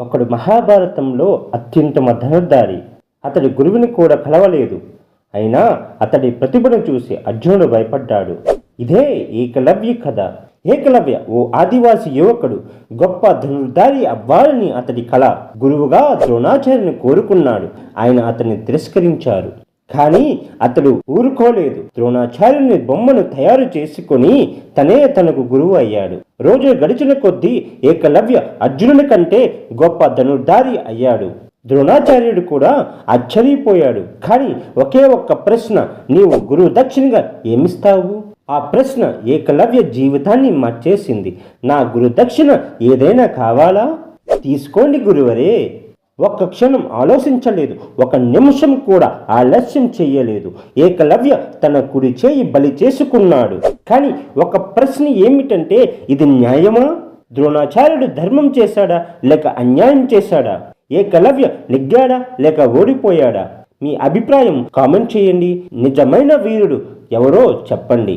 ఒకడు మహాభారతంలో అత్యంత ధనుర్ధారి. అతడి గురువుని కూడా కలవలేదు. అయినా అతడి ప్రతిభను చూసి అర్జునుడు భయపడ్డాడు. ఇదే ఏకలవ్య కథ. ఏకలవ్య ఓ ఆదివాసి యువకుడు గొప్ప ధనుర్ధారి అవ్వాలని అతడి కళ. గురువుగా ద్రోణాచార్యుని కోరుకున్నాడు. ఆయన అతన్ని తిరస్కరించారు. కానీ అతడు ఊరుకోలేదు. ద్రోణాచార్యుని బొమ్మను తయారు చేసుకుని తనే తనకు గురువు అయ్యాడు. రోజులు గడిచిన కొద్దీ ఏకలవ్య అర్జునుని కంటే గొప్ప ధనుర్ధారి అయ్యాడు. ద్రోణాచార్యుడు కూడా ఆశ్చర్యపోయాడు. కానీ ఒకే ఒక్క ప్రశ్న నీవు గురువు దక్షిణగా ఏమిస్తావు? ఆ ప్రశ్న ఏకలవ్య జీవితాన్ని మార్చేసింది. నా గురుదక్షిణ ఏదైనా కావాలా? తీసుకోండి గురువరే. ఒక్క క్షణం ఆలోచించలేదు ఒక నిమిషం కూడా ఆలస్యం చేయలేదు. ఏకలవ్య తన కుడి చేయి బలి చేసుకున్నాడు. కానీ ఒక ప్రశ్న ఏమిటంటే ఇది న్యాయమా? ద్రోణాచార్యుడు ధర్మం చేశాడా? లేక అన్యాయం చేశాడా? ఏకలవ్య నెగ్గాడా? లేక ఓడిపోయాడా? మీ అభిప్రాయం కామెంట్ చేయండి. నిజమైన వీరుడు ఎవరో చెప్పండి.